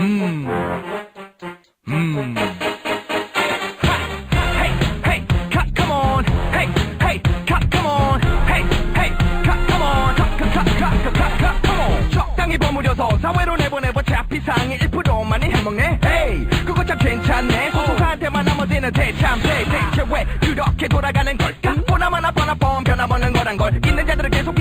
음. 음. 음. Hey, hey, co- come on. Hey, hey, co- come on. Hey, hey, co- come on. Co- co- co- co- co- co- come on. 적당히 버무려서 사회로 내보내고 차피 상위 1%만이 해먹네. Hey, 그거 참 괜찮네. 대체 왜 그렇게 돌아가는 걸까? 보나마나 뻔한 변함없는 거란 걸. 있는 자들은 계속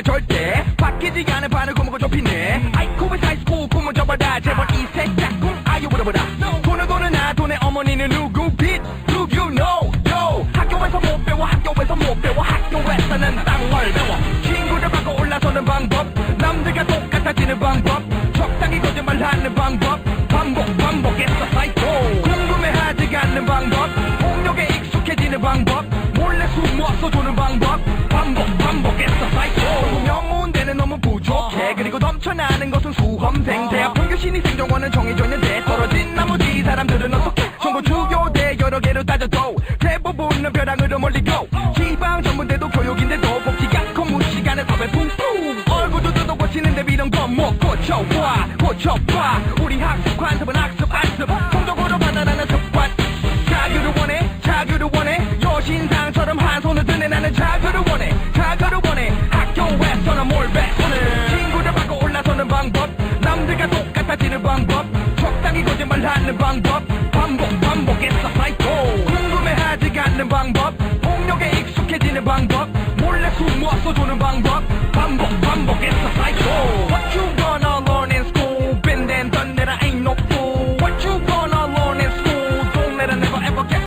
입이 강하니까 절대 바뀌지 않은 반을 구멍을 좁히네. 아이쿠 왜 사이스코 구멍 접어라 제발 이 새 짝꿍 아유 물어보라. 돈을 돈을 나 돈의 어머니는 누구 빚? Do you know? Yo 학교에서 못 배워 학교에서 못 배워 학교에서는 땅을 배워 친구를 바꿔 올라서는 방법 남들과 똑같아지는 방법 적당히 거짓말하는 방법 반복 반복해서 사이코 궁금해하지 않는 방법 폭력에 익숙해지는 방법 몰래 숨어서 조는 방법 넘쳐나는 것은 수험생. 대학 평균 신입 생정원은 정해져 있는데 떨어진 나머지 사람들은 어떻게? 전국 주요대 여러 개로 따져도 대부분은 벼랑으로 몰리고 지방 전문대도 교육인데도 복지 않고 무시간에 섭외 뿡뿡 얼굴도 뜯어 고치는데 이런 거못 고쳐봐. 고쳐봐. 우리 학습 관습은 학습 안습. 성적으로 판단하는 습관. 자유를 원해 자유를 원해. 여신상처럼 한 손을 드네 나는 자유를 원해 자유를 원해. 학교에서는 몰배 말하는 방법 반복 반복해서 사이코 궁금해하지 않는 방법 폭력에 익숙해지는 방법 몰래 숨어서 조는 방법 반복